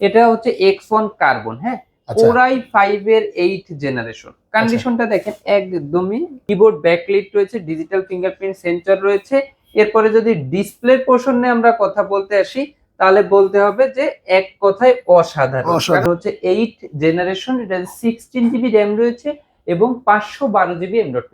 এটা হচ্ছে X one carbon হ্যাঁ ওরাই ফাইভ এর এইট জেনারেশন কন্ডিশনটা দেখেন একদমই কিবোর্ড ব্যাকলিট রয়েছে ডিজিটাল ফিঙ্গারপ্রিন্ট সেন্সর রয়েছে। এরপরে যদি ডিসপ্লে পোর্শন আমরা কথা বলতে আসি তাহলে বলতে হবে যে এক কথায় অসাধারণ। অসাধারণ। হচ্ছে এইট জেনারেশন এটা সিক্সটিন জিবি র্যাম রয়েছে। এবং পাঁচশো বারো জিবি এম ডট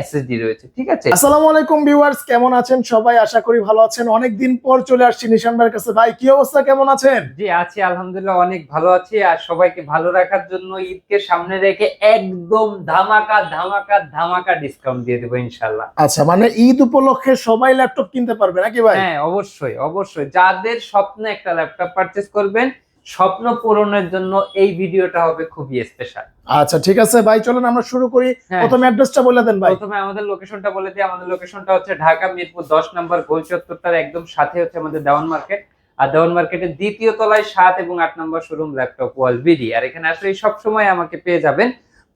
এসএসডি রয়েছে ঠিক আছে? আসসালামু আলাইকুম ভিউয়ার্স কেমন আছেন? সবাই আশা করি ভালো আছেন। অনেক দিন পর চলে আসছি নিশান ভাইয়ের কাছে। ভাই কি অবস্থা? কেমন আছেন? জি আছি আলহামদুলিল্লাহ অনেক ভালো আছি। আর সবাইকে ভালো রাখার জন্য ঈদকে সামনে রেখে একদম ধামাকা ধামাকা ধামাকা ডিসকাউন্ট দিয়ে দেবো ইনশাল্লাহ আচ্ছা মানে ঈদ উপলক্ষে সবাই ল্যাপটপ কিনতে পারবে নাকি ভাই? হ্যাঁ অবশ্যই অবশ্যই। যাদের স্বপ্নে একটা ল্যাপটপ পারচেস করবেন স্বপ্ন পূরণের জন্য এই ভিডিওটা হবে খুবই স্পেশাল আচ্ছা ঠিক আছে ভাই চলুন আমরা শুরু করি। হ্যাঁ। প্রথমে অ্যাড্রেসটা বলে দেন ভাই। প্রথমে আমাদের লোকেশনটা বলে দিই। আমাদের লোকেশনটা হচ্ছে ঢাকা মিরপুর দশ নম্বর গোল চত্বরটার একদম সাথে হচ্ছে আমাদের দেওয়ান মার্কেট। আর দেওয়ান মার্কেটের দ্বিতীয় তলায় 7 এবং 8 নম্বর শোরুম ল্যাপটপ ওয়াল বিডি আর এখানে আসলে সব সময় আমাকে পেয়ে যাবেন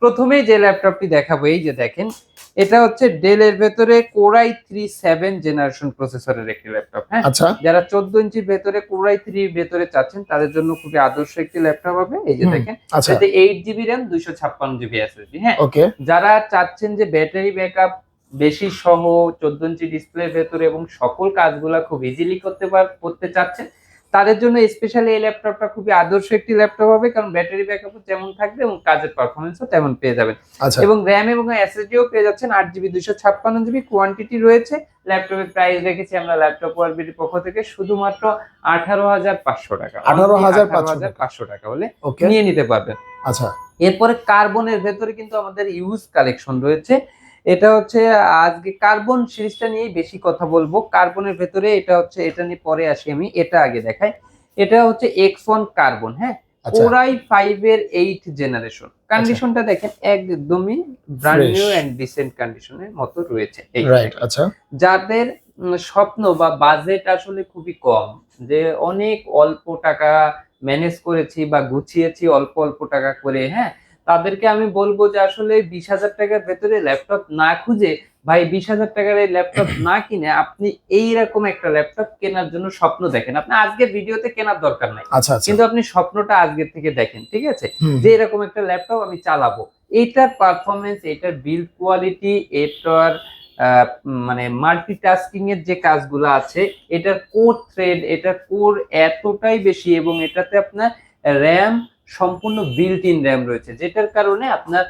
প্রথমেই যে ল্যাপটপটি দেখাবো এই যে দেখেন এটা হচ্ছে ডেলের ভেতরে কোরাই থ্রি সেভেন জেনারেশন প্রসেসরের একটি ল্যাপটপ হ্যাঁ? আচ্ছা। যারা চোদ্দ ইঞ্চির ভেতরে কোরাই থ্রি ভেতরে চাচ্ছেন তাদের জন্য খুবই আদর্শ একটি ল্যাপটপ হবে। এই যে দেখেন আচ্ছা। এতে এইট জিবি র্যাম দুইশো ছাপ্পান্ন জিবি এসএসডি হ্যাঁ? যারা চাচ্ছেন যে ব্যাটারি ব্যাকআপ বেশি সহ চোদ্দ ইঞ্চি ডিসপ্লের ভেতরে এবং সকল কাজগুলা খুব ইজিলি করতে পার করতে চাচ্ছেন তাদের জন্য স্পেশালি এই ল্যাপটপটা খুবই আদর্শ একটি ল্যাপটপ হবে কারণ ব্যাটারি ব্যাকআপও যেমন থাকবে এবং কাজের পারফরমেন্সও তেমন পেয়ে যাবেন। আচ্ছা। এবং র্যাম এবং এসএসডিও পেয়ে যাচ্ছেন আট জিবি দুশো ছাপ্পান্ন জিবি কোয়ান্টিটি রয়েছে। ল্যাপটপের প্রাইস রেখেছি আমরা ল্যাপটপ ওয়ার্বিটির পক্ষ থেকে শুধুমাত্র আঠারো হাজার পাঁচশো টাকা। 18,500 হাজার পাঁচশো টাকা হলে নিয়ে নিতে পারবেন। আচ্ছা। এরপরে কার্বনের ভেতরে কিন্তু আমাদের ইউজ কালেকশন রয়েছে। এটা হচ্ছে আজকে কার্বন সিরিজটা নিয়েই বেশি কথা বলব। কার্বনের ভেতরে এটা হচ্ছে এটা নিয়ে পরে আসি আমি এটা আগে দেখাই। এটা হচ্ছে এক্স ওয়ান কার্বন হ্যাঁ? কোরাই ফাইভ এর এইট জেনারেশন কন্ডিশনটা দেখেন একদমই ব্র্যান্ড নিউ এন্ড ডিসেন্ট কন্ডিশনের মতো রয়েছে আচ্ছা। যাদের স্বপ্ন বা বাজেট আসলে খুবই কম যে অনেক অল্প টাকা ম্যানেজ করেছি বা গুছিয়েছি অল্প অল্প টাকা করে হ্যাঁ? তাদেরকে আমি বলব যে আসলে বিশ হাজার টাকার ভেতরে ল্যাপটপ না খুঁজে ভাই বিশ হাজার টাকার এই ল্যাপটপ না কিনে আপনি এইরকম একটা ল্যাপটপ কেনার জন্য স্বপ্ন দেখেন। আপনি আজকে ভিডিওতে কেনার দরকার নাই। আচ্ছা আচ্ছা। কিন্তু আপনি স্বপ্নটা আজকের থেকে দেখেন ঠিক আছে? যে এরকম একটা ল্যাপটপ আমি চালাবো। এটার পারফরমেন্স এটার বিল্ড কোয়ালিটি এটার মানে মাল্টিটাস্কিং এর যে কাজগুলো আছে এটার কোর থ্রেড এটার কোর এতটাই বেশি এবং এটাতে আপনার র্যাম সম্পূর্ণ বিল্ট ইন র্যাম রয়েছে যেটার কারণে আপনার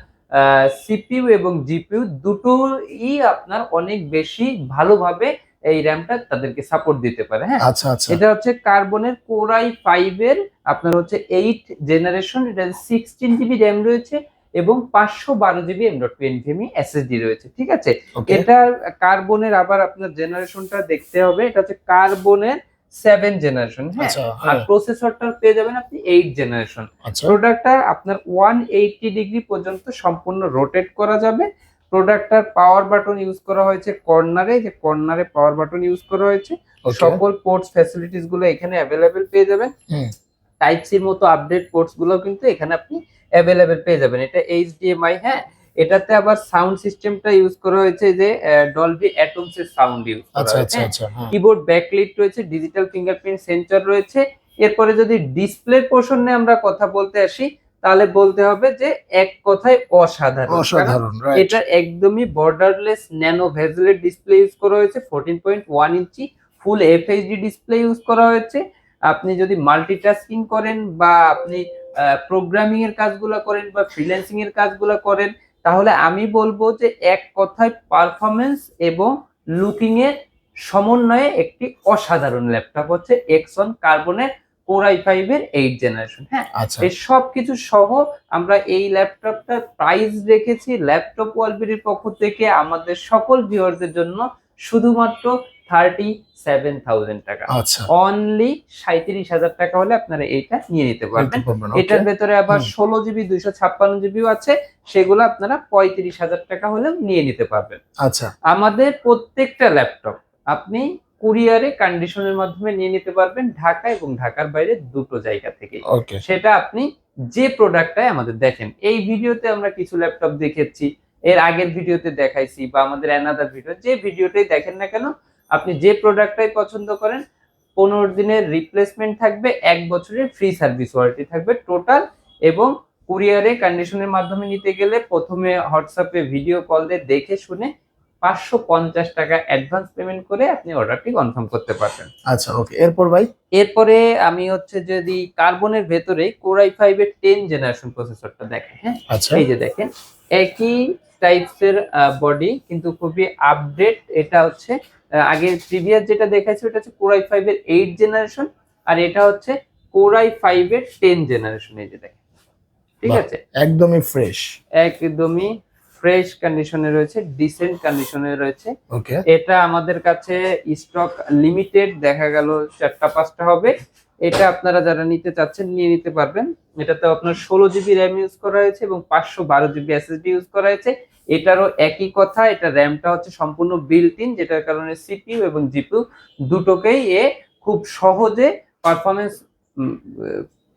সিপিইউ এবং জিপিউ দুটোই আপনার অনেক বেশি ভালোভাবে এই র্যামটা তাদেরকে সাপোর্ট দিতে পারে হ্যাঁ? আচ্ছা আচ্ছা। এটা হচ্ছে কার্বনের কোরাই ফাইভ এর আপনার হচ্ছে এইট জেনারেশন এটা সিক্সটিন জিবি র্যাম রয়েছে এবং পাঁচশো বারো GB M dot two NVMe SSD রয়েছে ঠিক আছে? এটা কার্বনের আবার আপনার জেনারেশনটা দেখতে হবে এটা হচ্ছে কার্বনের সেভেন জেনারেশন হ্যাঁ? আচ্ছা আর হ্যাঁ, প্রসেসরটা পেয়ে যাবেন আপনি এইট জেনারেশন প্রোডাক্টটা আপনার ওয়ান এইটি ডিগ্রি পর্যন্ত সম্পূর্ণ রোটেট করা যাবে। প্রোডাক্টটার পাওয়ার বাটন ইউজ করা হয়েছে কর্নারে যে কর্নারে পাওয়ার বাটন ইউজ করা হয়েছে। সকল পোর্টস ফ্যাসিলিটিসগুলো এখানে অ্যাভেলেবেল পেয়ে যাবেন। টাইপ সির মতো আপডেট পোর্টসগুলো কিন্তু এখানে আপনি অ্যাভেলেবেল পেয়ে যাবেন। এটা এইচডিএমআই হ্যাঁ? এটাতে আবার সাউন্ড সিস্টেমটা ইউজ করা হয়েছে যে ডলবি অ্যাটমস এর সাউন্ড ইউজ করা আচ্ছা হয়েছে। আচ্ছা আচ্ছা হ্যাঁ। কিবোর্ড ব্যাকলিট রয়েছে ডিজিটাল ফিঙ্গারপ্রিন্ট সেন্সর রয়েছে। এরপরে যদি ডিসপ্লে পোর্শন নিয়ে আমরা কথা বলতে আসি তাহলে বলতে হবে যে এক কথায় অসাধারণ। অসাধারণ এটা একদমই বর্ডারলেস ন্যানো ভেজেলের ডিসপ্লে ইউজ করা হয়েছে fourteen point one inch full FHD display use করা হয়েছে। আপনি যদি মাল্টিটাস্কিং করেন বা আপনি প্রোগ্রামিং এর কাজগুলো করেন বা ফ্রিল্যান্সিং এর কাজগুলো করেন তাহলে আমি বলব যে এক কথায় পারফরমেন্স এবং লুকিং এর সমন্বয়ে একটি অসাধারণ ল্যাপটপ হচ্ছে এক্সন কার্বনের কোরাই ফাইভ এর এইট জেনারেশন হ্যাঁ আচ্ছা। এই সব কিছু সহ আমরা এই ল্যাপটপটার প্রাইস রেখেছি ল্যাপটপ ওয়ালবিডির পক্ষ থেকে আমাদের সকল ভিউয়ারদের জন্য। শুধুমাত্র থার্টি সেভেন থাউজেন্ড টাকা। আচ্ছা। অনলি সাঁত্রিশ হাজার টাকা হলে আপনারা এইটা নিয়ে নিতে পারবেন। এটার ভেতরে আবার ষোলো জিবি দুইশো ছাপ্পান্ন জিবিও আছে। সেগুলো আপনারা পঁয়ত্রিশ হাজার টাকা হলেও নিয়ে নিতে পারবেন। আচ্ছা। আমাদের প্রত্যেকটা ল্যাপটপ আপনি কুরিয়ারে কন্ডিশনের মাধ্যমে নিয়ে নিতে পারবেন। ঢাকা এবং ঢাকার বাইরে দুটো জায়গা থেকে সেটা আপনি যে প্রোডাক্টটাই আমাদের দেখেন। এই ভিডিওতে আমরা কিছু ল্যাপটপ দেখেছি। এর আগের ভিডিওতে দেখাইছি বা আমাদের অ্যানাদার ভিডিও যে ভিডিওটাই দেখেন না কেন আপনি যে প্রোডাক্টটাই পছন্দ করেন পনেরো দিনের রিপ্লেসমেন্ট থাকবে এক বছরের ফ্রি সার্ভিস ওয়ারেন্টি থাকবে টোটাল এবং কুরিয়ারে কন্ডিশনের মাধ্যমে নিতে গেলে প্রথমে হোয়াটসঅ্যাপে ভিডিও কল দিয়ে দেখে শুনে পাঁচশো পঞ্চাশ টাকা অ্যাডভান্স পেমেন্ট করে আপনি অর্ডারটি কনফার্ম করতে পারবেন। আচ্ছা ওকে এরপর ভাই? এরপরে আমি হচ্ছে যদি কার্বনের ভেতরে কোরাই ফাইভের টেন জেনারেশন প্রসেসরটা দেখেন হ্যাঁ? আচ্ছা। এই যে দেখেন একই টাইপস এর বডি কিন্তু খুবই আপডেট এটা হচ্ছে আগে প্রিভিয়াস যেটা দেখাচ্ছি ওটা হচ্ছে কোরাই ফাইভ এর এইট জেনারেশন আর এটা হচ্ছে কোরাই ফাইভ এর টেন জেনারেশন এই যে দেখেন। ঠিক। আছে? একদমই ফ্রেশ একদমই ফ্রেশ কন্ডিশনে রয়েছে ডিসেন্ট কন্ডিশনে রয়েছে। এটা আমাদের কাছে স্টক লিমিটেড দেখা গেল চারটা পাঁচটা হবে। এটা আপনারা যারা নিতে চাচ্ছেন নিয়ে নিতে পারবেন। এটাতে আপনার ষোলো জিবি র্যাম ইউজ করা হয়েছে এবং পাঁচশো বারো জিবি এসএসডি ইউজ করা হয়েছে। এটারও একই কথা এটা র্যামটা হচ্ছে সম্পূর্ণ বিল্ট ইন যেটার কারণে সিপিইউ এবং জিপিইউ দুটোকেই এ খুব সহজে পারফরমেন্স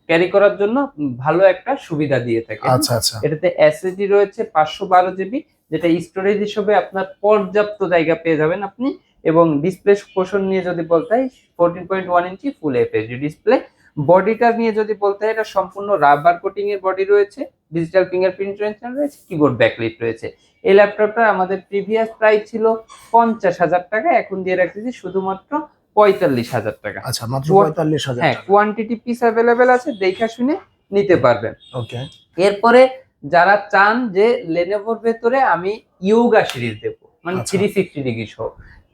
ক্যারি করার জন্য ভালো একটা সুবিধা দিয়ে থাকে। আচ্ছা আচ্ছা। এটাতে এসএসডি রয়েছে পাঁচশো বারো জিবি যেটা স্টোরেজ হিসেবে আপনার পর্যাপ্ত জায়গা পেয়ে যাবেন আপনি। এবং ডিসপ্লে পোষণ নিয়ে যদি বলতে হয় fourteen point one inch full FSD display বডিটা নিয়ে যদি বলতে হয় এটা সম্পূর্ণ রাবার কোটিং এর বডি রয়েছে ডিজিটাল ফিঙ্গারপ্রিন্ট রয়েছে কিবোর্ড ব্যাকলিট রয়েছে। এই ল্যাপটপটা আমাদের প্রিভিয়াস প্রাইস ছিল পঞ্চাশ হাজার টাকা এখন দিয়ে রাখতেছি শুধুমাত্র পঁয়তাল্লিশ হাজার টাকা। আচ্ছা মাত্র পঁয়তাল্লিশ হাজার হ্যাঁ কোয়ান্টিটি পিস অ্যাভেলেবেল আছে দেখা শুনে নিতে পারবেন। ওকে। এরপরে যারা চান যে লেনোভোর ভেতরে আমি ইয়োগা সিরিজ দেব মানে। থ্রি সিক্সটি ডিগ্রি সহ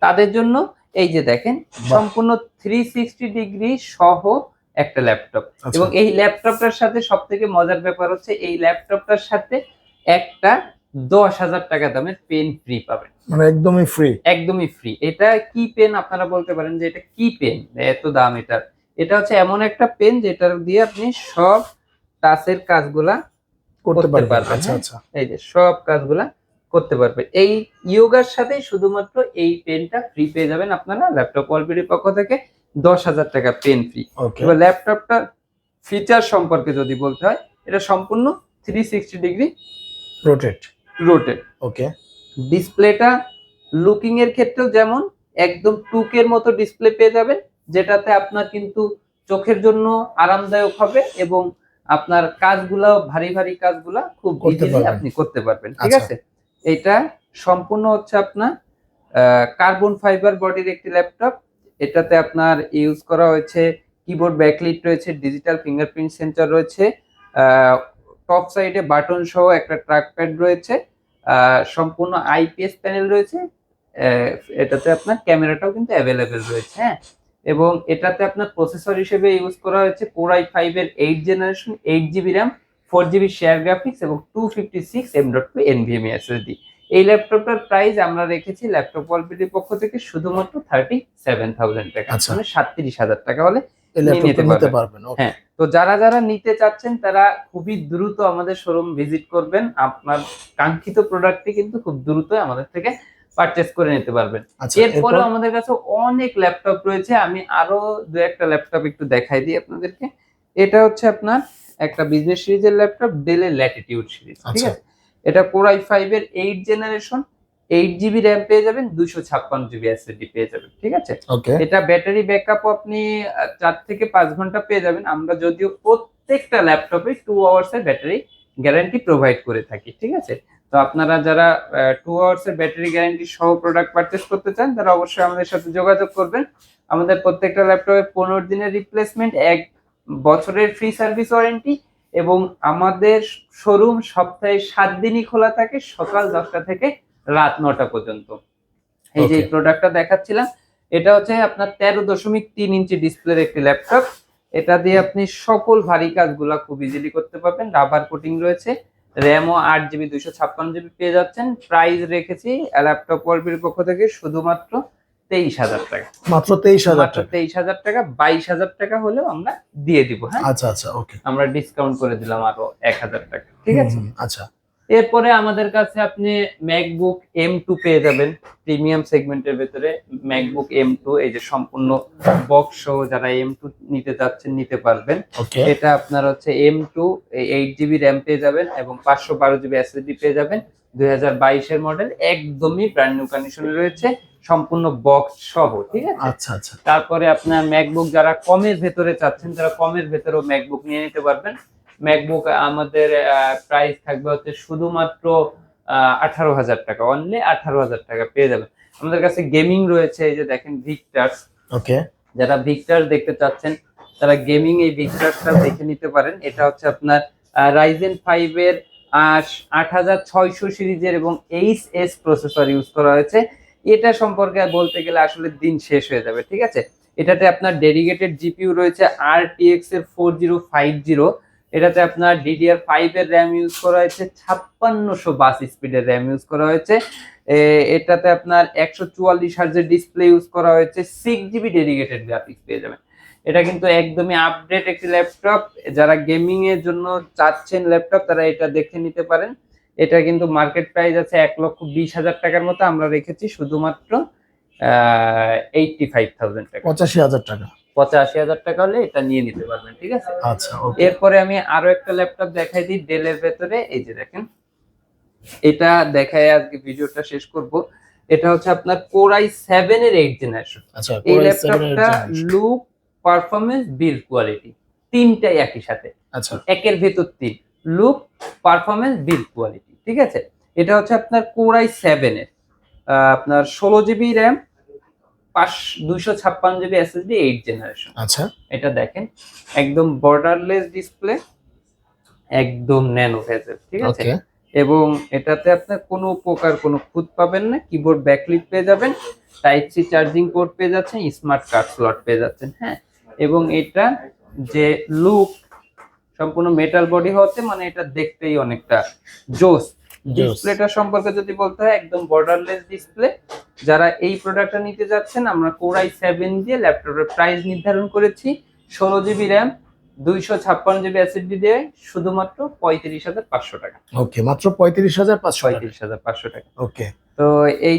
তাদের জন্য এই যে দেখেন সম্পূর্ণ থ্রি সিক্সটি ডিগ্রি সহ একটা ল্যাপটপ আচ্ছা। এবং এই ল্যাপটপটার সাথে সব থেকে মজার ব্যাপার হচ্ছে এই ল্যাপটপটার সাথে একটা দশ হাজার টাকা দামের পেন ফ্রি পাবেন। মানে একদমই ফ্রি একদমই ফ্রি এটা কি পেন আপনারা বলতে পারেন যে এটা কি পেন এত দাম এটার। এটা হচ্ছে এমন একটা পেন যেটার দিয়ে আপনি সব টাচের কাজগুলা করতে পারবেন। পারবেন, আচ্ছা। আচ্ছা। এই যে সব কাজগুলা করতে পারবে এই ইয়োগার সাথে শুধুমাত্র এই পেনটা ফ্রি পেয়ে যাবেন আপনারা ল্যাপটপ অলবিডির পক্ষ থেকে। দশ হাজার টাকা পেন ফ্রি এবার ল্যাপটপটা ফিচার সম্পর্কে যদি বলতে হয় এটা সম্পূর্ণ three sixty degree rotate rotate okay ডিসপ্লেটা লুকিং এর ক্ষেত্রেও যেমন একদম টুকের মতো ডিসপ্লে পেয়ে যাবেন যেটাতে আপনার কিন্তু চোখের জন্য আরামদায়ক হবে এবং আপনার কাজগুলা ভারী ভারী কাজগুলা খুব ইজিলি আপনি করতে পারবেন ঠিক আচ্ছা। আছে? এটা সম্পূর্ণ হচ্ছে আপনার কার্বন ফাইবার বডির একটি ল্যাপটপ এটাতে আপনার ইউজ করা হয়েছে কিবোর্ড ব্যাকলিট রয়েছে ডিজিটাল ফিঙ্গারপ্রিন্ট সেন্সর রয়েছে টপ সাইডে বাটন সহ একটা ট্র্যাক প্যাড রয়েছে সম্পূর্ণ আইপিএস প্যানেল রয়েছে এটাতে আপনার ক্যামেরাটাও কিন্তু অ্যাভেলেবেল রয়েছে হ্যাঁ? এবং এটাতে আপনার প্রসেসর হিসেবে ইউজ করা হয়েছে কোর আই ফাইভ এর eight generation eight GB RAM four GB share graphics এবং two fifty six M dot two NVMe SSD এই ল্যাপটপটার প্রাইস আমরা রেখেছি ল্যাপটপ ওয়ালপিটির পক্ষ থেকে শুধুমাত্র থার্টি সেভেন থাউজেন্ড টাকা। আচ্ছা। মানে সাতত্রিশ হাজার টাকা হলে নিতে পারবেন। হ্যাঁ তো যারা যারা নিতে চাচ্ছেন তারা খুবই দ্রুত আমাদের শোরুম ভিজিট করবেন। আপনার কাঙ্ক্ষিত প্রোডাক্টটি কিন্তু খুব দ্রুত আমাদের থেকে পারচেস করে নিতে পারবেন। আচ্ছা এরপরেও আমাদের কাছে অনেক ল্যাপটপ রয়েছে। আমি আরও দু একটা ল্যাপটপ একটু দেখাই দিই আপনাদেরকে। এটা হচ্ছে আপনার একটা বিজনেস সিরিজের ল্যাপটপ ডেলের ল্যাটিটিউড সিরিজ ঠিক আচ্ছা। আছে? এটা কোরাই ফাইভ এর eight generation eight GB RAM পেয়ে যাবেন দুশো ছাপ্পান্ন জিবি এসএসডি পেয়ে যাবেন ঠিক আছে? এটা ব্যাটারি ব্যাকআপ আপনি চার থেকে পাঁচ ঘণ্টা পেয়ে যাবেন। আমরা যদিও প্রত্যেকটা ল্যাপটপে টু আওয়ার্স এর ব্যাটারি গ্যারান্টি প্রোভাইড করে থাকি ঠিক আছে? তো আপনারা যারা টু আওয়ার্স এর ব্যাটারি গ্যারান্টি সহ প্রোডাক্ট পারচেস করতে চান তারা অবশ্যই আমাদের সাথে যোগাযোগ করবেন। আমাদের প্রত্যেকটা ল্যাপটপে পনেরো দিনের রিপ্লেসমেন্ট এক বছরের ফ্রি সার্ভিস ওয়ারেন্টি এবং আমাদের শোরুম সপ্তাহে সাত দিনই খোলা থাকে সকাল দশটা থেকে রাত নটা পর্যন্ত। এই যে প্রোডাক্টটা দেখাচ্ছিলাম এটা হচ্ছে আপনার তেরো দশমিক তিন ইঞ্চি ডিসপ্লের একটি ল্যাপটপ এটা দিয়ে আপনি সকল ভারী কাজগুলা খুব ইজিলি করতে পারবেন। রাবার কোটিং রয়েছে র্যামও আট জিবি দুইশো ছাপ্পান্ন জিবি পেয়ে যাচ্ছেন। প্রাইস রেখেছি ল্যাপটপ ওয়ার্ল্ডের পক্ষ থেকে শুধুমাত্র তেইশ হাজার টাকা। মাত্র তেইশ হাজার টাকা? তেইশ হাজার টাকা বাইশ হাজার টাকা হলেও আমরা দিয়ে দিব হ্যাঁ? আচ্ছা আচ্ছা ওকে। আমরা ডিসকাউন্ট করে দিলাম আরও এক হাজার টাকা ঠিক আছে? আচ্ছা। এরপরে আমাদের কাছে আপনি ম্যাকবুক এম টু পেয়ে যাবেন প্রিমিয়াম সেগমেন্টের ভেতরে ম্যাকবুক এম টু এই যে সম্পূর্ণ বক্স সহ যারা এম টু নিতে চাচ্ছেন নিতে পারবেন। এটা আপনার হচ্ছে M two eight GB RAM পেয়ে যাবেন এবং পাঁচশো বারো জিবি এসএসডি পেয়ে যাবেন। দুই হাজার বাইশের মডেল একদমই ব্র্যান্ড নিউ কন্ডিশনে রয়েছে। সম্পূর্ণ বক্স সহ ঠিক আছে? আচ্ছা আচ্ছা। তারপরে আপনার ম্যাকবুক যারা কমের ভেতরে চাচ্ছেন তারা কমের ভেতরেও ম্যাকবুক নিয়ে নিতে পারবেন। ম্যাকবুক আমাদের প্রাইস থাকবে হচ্ছে শুধুমাত্র আঠারো হাজার টাকা। অনলি আঠারো হাজার টাকা পেয়ে যাবেন। আমাদের কাছে গেমিং রয়েছে এই যে দেখেন ভিক্টার্স ওকে। যারা ভিক্টার দেখতে চাচ্ছেন তারা গেমিং এই ভিক্টারটা দেখে নিতে পারেন। এটা হচ্ছে আপনার রাইজেন ফাইভ এর আট হাজার ছয়শো সিরিজের এবং এইচ এস প্রসেসর ইউজ করা হয়েছে। এটা সম্পর্কে বলতে গেলে আসলে দিন শেষ হয়ে যাবে, ঠিক আছে? এটাতে আপনার ডেডিকেটেড জিপিইউ রয়েছে আর টিএক্স এর ফোর জিরো ফাইভ জিরো এটাতে আপনার ডিডিআর ফাইভ এর র্যাম ইউজ করা হয়েছে, ছাপ্পান্নশো বাস স্পিডের র্যাম ইউজ করা হয়েছে এটাতে আপনার একশো চুয়াল্লিশ হার্জের ডিসপ্লে ইউজ করা হয়েছে সিক্স জিবি ডেডিকেটেড গ্রাফিক্স পেয়ে যাবেন। এটা কিন্তু একদমই আপডেট একটি ল্যাপটপ যারা গেমিং এর জন্য চাচ্ছেন ল্যাপটপ তারা এটা দেখে নিতে পারেন। এটা কিন্তু মার্কেট প্রাইস আছে এক লক্ষ বিশ হাজার টাকার মতো আমরা রেখেছি শুধুমাত্র এইটটি ফাইভ থাউজেন্ড টাকা। পঁচাশি হাজার টাকা। পঁচাশি হাজার টাকা হলে এটা নিয়ে নিতে পারবেন ঠিক আছে? আচ্ছা এরপরে আমি আরও একটা ল্যাপটপ দেখাই দিই ডেলের ভেতরে এই যে দেখেন। এটা দেখায় আজকে ভিডিওটা শেষ করব। এটা হচ্ছে আপনার কোরাই সেভেন এর এইট জেনারেশন আচ্ছা এই Core i7 এর ল্যাপটপটা লুক পারফরমেন্স বিল্ড কোয়ালিটি তিনটাই একই সাথে। আচ্ছা। একের ভেতর তিন। লুক পারফরমেন্স বিল্ড কোয়ালিটি ঠিক আছে? এটা হচ্ছে আপনার কোরাই সেভেনের আহ, আপনার ষোলো জিবি র্যাম পাঁচ দুইশো ছাপ্পান্ন জিবি এসএসডি এইট জেনারেশন আচ্ছা। এটা দেখেন একদম বর্ডারলেস ডিসপ্লে একদম ন্যানো ভেজেল ঠিক আছে? এবং এটাতে আপনার কোনো প্রকার কোনো খুঁত পাবেন না কিবোর্ড ব্যাকলিট পেয়ে যাবেন টাইপ সি চার্জিং পোর্ট পেয়ে যাচ্ছেন স্মার্ট কার্ড স্লট পেয়ে যাচ্ছেন হ্যাঁ? এবং এটা যে লুক সম্পূর্ণ মেটাল বডি হচ্ছে মানে এটা দেখতেই অনেকটা জোস। ডিসপ্লেটা সম্পর্কে যদি বলতে হয় একদম বর্ডারলেস ডিসপ্লে যারা এই প্রোডাক্টটা নিতে যাচ্ছেন আমরা কোরাই সেভেন দিয়ে ল্যাপটপের প্রাইস নির্ধারণ করেছি ষোলো জিবি র্যাম দুইশো ছাপ্পান্ন জিবি অ্যাসিডি দিয়ে শুধুমাত্র পঁয়ত্রিশ হাজার পাঁচশো টাকা। ওকে মাত্র পঁয়ত্রিশ হাজার পাঁচশো টাকা। পঁয়ত্রিশ হাজার পাঁচশো টাকা। ওকে তো এই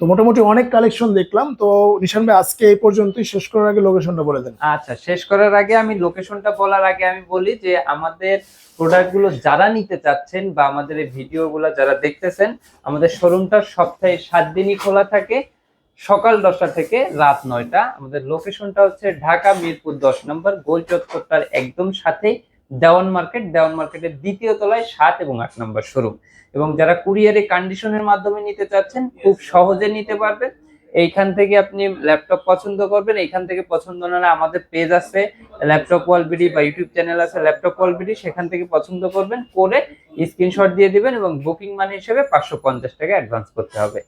তো মোটামুটি অনেক কালেকশন দেখলাম। তো নিশান ভাই, আজকে এই পর্যন্তই। শেষ করার আগে লোকেশনটা বলে দেন। আচ্ছা শেষ করার আগে আমি লোকেশনটা বলার আগে আমি বলি যে, আমাদের প্রোডাক্টগুলো যারা নিতে চাচ্ছেন বা আমাদের এই ভিডিওগুলো যারা দেখতেছেন, আমাদের শোরুমটা সপ্তাহে সাত দিনই খোলা থাকে। সকাল দশটা থেকে রাত নয়টা। আমাদের লোকেশনটা হচ্ছে ঢাকা মিরপুর দশ নম্বর গোল চত্বরটার একদম সাথে দেওয়ান মার্কেট দেওয়ান মার্কেটের দ্বিতীয় তলায় সাত এবং আট নম্বর শোরুম। এবং যারা কুরিয়ারে কন্ডিশনের মাধ্যমে নিতে চাচ্ছেন খুব সহজে নিতে পারবেন। এইখান থেকে আপনি ল্যাপটপ পছন্দ করবেন এইখান থেকে পছন্দ না হলে আমাদের পেজ আছে ল্যাপটপ ওয়ালবিডি বা ইউটিউব চ্যানেল আছে ল্যাপটপ ওয়ালবিডি সেখান থেকে পছন্দ করবেন করে স্ক্রিনশট দিয়ে দিবেন এবং বুকিং মানি হিসেবে পাঁচশো পঞ্চাশ টাকা অ্যাডভান্স করতে হবে।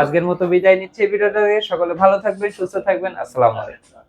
আজকের মতো বিদায় নিচ্ছে এই ভিডিওটা সকলে ভালো থাকবেন সুস্থ থাকবেন। আসসালামু আলাইকুম।